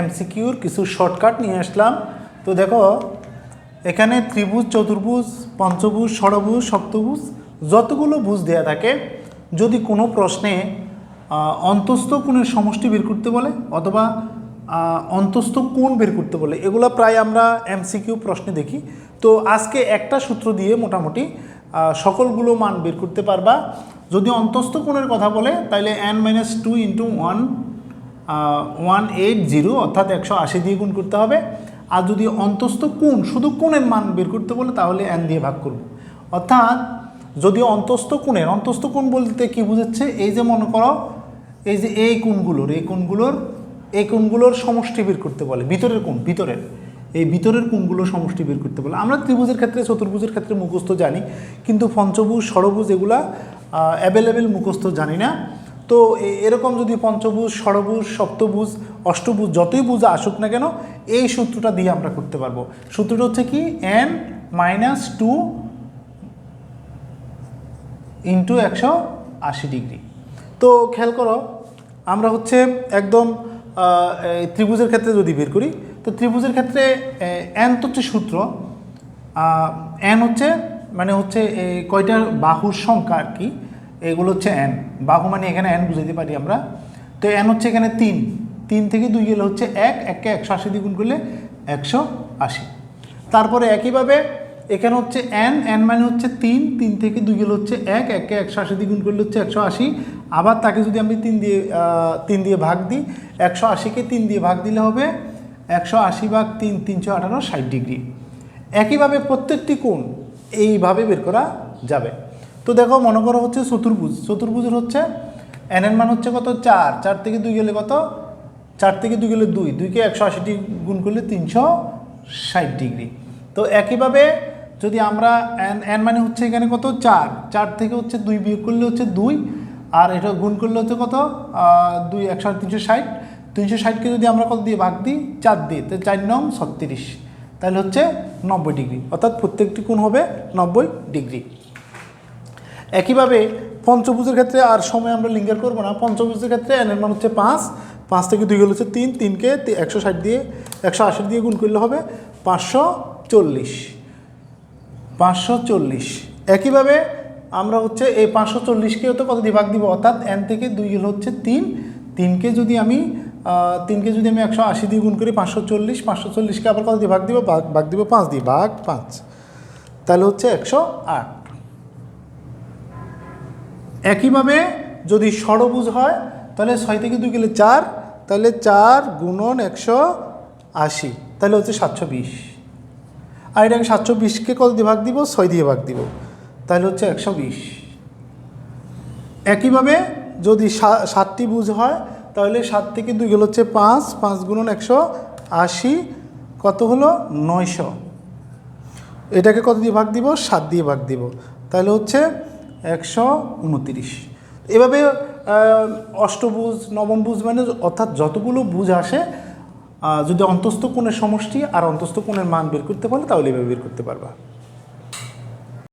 এমসিকিউর কিছু শর্টকাট নিয়ে আসলাম। তো দেখো, এখানে ত্রিভুজ, চতুর্ভুজ, পঞ্চভুজ, ষড়ভুজ, সপ্তভুজ, যতগুলো ভুজ দেয়া থাকে, যদি কোনো প্রশ্নে অন্তস্থ কোণের সমষ্টি বের করতে বলে অথবা অন্তস্থ কোণ বের করতে বলে, এগুলো প্রায় আমরা এমসিকিউ প্রশ্নে দেখি। তো আজকে একটা সূত্র দিয়ে মোটামুটি সকলগুলো মান বের করতে পারবা। যদি অন্তস্থ কোণের কথা বলে তাহলে N minus two into one one eight zero অর্থাৎ একশো আশি দিয়ে গুণ করতে হবে। আর যদি অন্তস্থ কোণ, শুধু কোণের মান বের করতে বলে, তাহলে এন দিয়ে ভাগ করব। অর্থাৎ যদি অন্তস্থ কোণের, অন্তস্থ কোণ বলতে কি বুঝাচ্ছে? এই যে মনে করো, এই যে এই কোণগুলোর এই কোণগুলোর এই কোণগুলোর সমষ্টি বের করতে বলে, ভিতরের কোণ, ভিতরের। এই ভিতরের কোণগুলো সমষ্টি বের করতে বলে। আমরা ত্রিভুজের ক্ষেত্রে, চতুর্ভুজের ক্ষেত্রে মুখস্থ জানি, কিন্তু পঞ্চভুজ, ষড়ভুজ এগুলা অ্যাভেলেবেল মুখস্থ জানি না। তো এরকম যদি পঞ্চভুজ, ষড়ভুজ, সপ্তভুজ, অষ্টভুজ যতই বুঝ আসুক না কেন, এই সূত্রটা দিয়ে আমরা করতে পারব। সূত্রটা হচ্ছে কি? এন মাইনাস টু ইন্টু একশো আশি ডিগ্রি তো খেয়াল করো, আমরা হচ্ছে একদম ত্রিভুজের ক্ষেত্রে যদি বের করি, তো ত্রিভুজের ক্ষেত্রে এন তো হচ্ছে সূত্র এন হচ্ছে মানে হচ্ছে কয়টার বাহুর সংখ্যা আর কি? এগুলো হচ্ছে এন বাহু মানে এখানে এন বুঝাইতে পারি আমরা। তো এন হচ্ছে এখানে তিন। তিন থেকে দুই গেলে হচ্ছে এক। এককে একশো আশি দ্বিগুণ করলে একশো আশি। তারপরে একইভাবে এখানে হচ্ছে এন এন মানে হচ্ছে তিন। তিন থেকে দুই গেলে হচ্ছে এক। একে একশো আশি দ্বিগুণ করলে হচ্ছে একশো আশি। আবার তাকে যদি আমি তিন দিয়ে তিন দিয়ে ভাগ দিই, একশো আশিকে তিন দিয়ে ভাগ দিলে হবে একশো আশি ভাগ তিন, তিনশো আঠারো, ষাট ডিগ্রি। একইভাবে প্রত্যেকটি কোণ এইভাবে বের করা যাবে। তো দেখো, মনে করো হচ্ছে চতুর্ভুজ। চতুর্ভুজের হচ্ছে এন এর মান হচ্ছে কত? চার। চার থেকে দুই গেলে কত? চার থেকে দুই গেলে দুই। দুইকে একশো আশি গুণ করলে তিনশো ষাট ডিগ্রি। তো একইভাবে যদি আমরা এন এন মানে হচ্ছে এখানে কত? চার। চার থেকে হচ্ছে দুই বিয়োগ করলে হচ্ছে দুই। আর এটা গুণ করলে হচ্ছে কত? দুই, একশো তিনশো ষাট। তিনশো ষাটকে যদি আমরা কত দিয়ে ভাগ দিই? চার দিয়ে। তো চার নং ছত্রিশ। তাহলে হচ্ছে নব্বই ডিগ্রি। অর্থাৎ প্রত্যেকটি কোণ হবে নব্বই ডিগ্রি। একইভাবে পঞ্চভুজের ক্ষেত্রে আর সময় আমরা লিঙ্গার করব না। পঞ্চভুজের ক্ষেত্রে এন এর মান হচ্ছে পাঁচ। পাঁচ থেকে দুই গেলে হচ্ছে তিন। তিনকে একশো ষাট দিয়ে, একশো আশি দিয়ে গুণ করলে হবে পাঁচশো চল্লিশ। পাঁচশো চল্লিশ। একইভাবে আমরা হচ্ছে এই পাঁচশো চল্লিশকেও তো কত দিয়ে দিব? অর্থাৎ এন থেকে দুই গেলে হচ্ছে তিন। তিনকে যদি আমি তিনকে যদি আমি একশো আশি দিয়ে গুণ করি পাঁচশো চল্লিশ, পাঁচশো চল্লিশকে আবার কত দিয়ে ভাগ দিব ভাগ দিব পাঁচ দিয়ে। ভাগ পাঁচ। তাহলে হচ্ছে একশো আট। একইভাবে যদি ষড়ভুজ হয়, তাহলে ছয় থেকে দুই গেলে চার, তাহলে চার গুণন একশো আশি, তাহলে হচ্ছে সাতশো বিশ। আর এটাকে সাতশো বিশকে কত দিয়ে ভাগ দিব? ছয় দিয়ে ভাগ দিব, তাহলে হচ্ছে একশো বিশ। একইভাবে যদি সাতটি বুঝ হয়, তাহলে সাত থেকে দুই গেলে হচ্ছে পাঁচ পাঁচ গুণন একশো আশি, কত হলো? নয়শো। এটাকে কত দিয়ে ভাগ দিব? সাত দিয়ে ভাগ দিব। তাহলে হচ্ছে একশো উনতিরিশ। এভাবে অষ্টভুজ, নবমভুজ মানে অর্থাৎ যতগুলো বুঝ আসে যদি অন্তস্থ কোণের সমষ্টি আর অন্তস্থ কোণের মান বের করতে পারলে তাহলে এভাবে বের করতে পারবা।